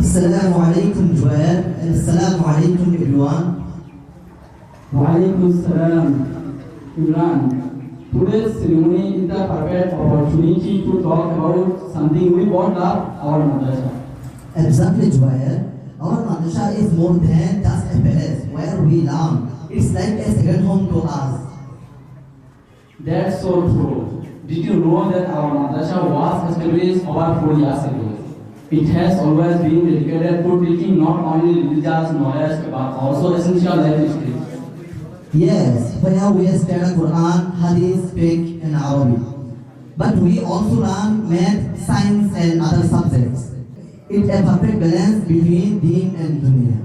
Alaikum Joel and Assalamu alaikum everyone. Walaikum salam, Imran. Today's ceremony is the perfect opportunity to talk about something we both love, our madrasa. Exactly Joel. Our madrasa is more than just a palace where we learn. It's like a second home to us. That's so true. Did you know that our madrasa was established over four years ago? It has always been dedicated to teaching not only religious knowledge but also essential life skills. Yes, where we study Quran, Hadith, Fiqh and Arabic. But we also learn math, science and other subjects. It's a perfect balance between deen and dunya.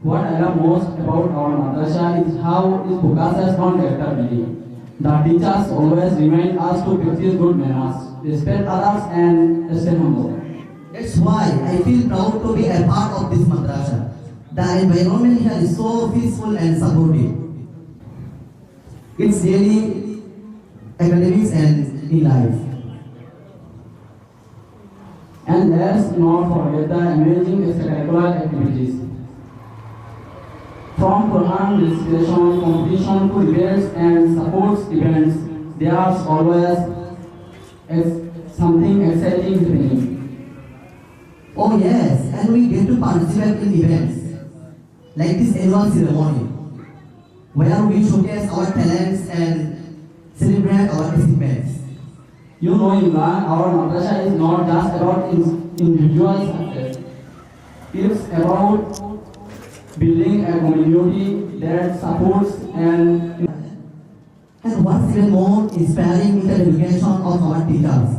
What I love most about our madrasa is how it focuses on character building. The teachers always remind us to practice good manners, respect others, and stay humble. That's why I feel proud to be a part of this madrasa. The environment here is so peaceful and supportive. It's really academics and in life. And let's not forget the amazing extracurricular activities. From Quran recitation, competition to debates and sports events, there's always something exciting happening. Oh yes, and we get to participate in events like this annual ceremony where we showcase our talents and celebrate our achievements. You know, Imran, our madrasa is not just about in- individual success. It's about building a community that supports and And what's even more inspiring is the dedication of our teachers.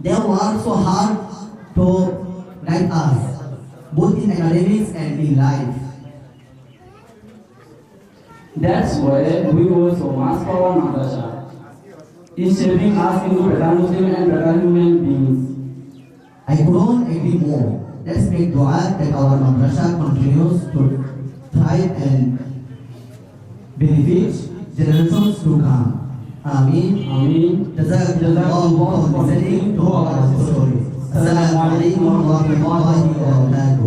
They work so hard to guide us, both in academics and in life. that's why we owe so much for our madrasa. It's shaping us into better Muslim and better human beings. I couldn't agree more. Let's make dua that our madrasa continues to thrive and benefit generations to come. Amin. Amin. Jazakallah for listening to our story. Assalamu alaikum wa wabarakatuh. wa barakatuh.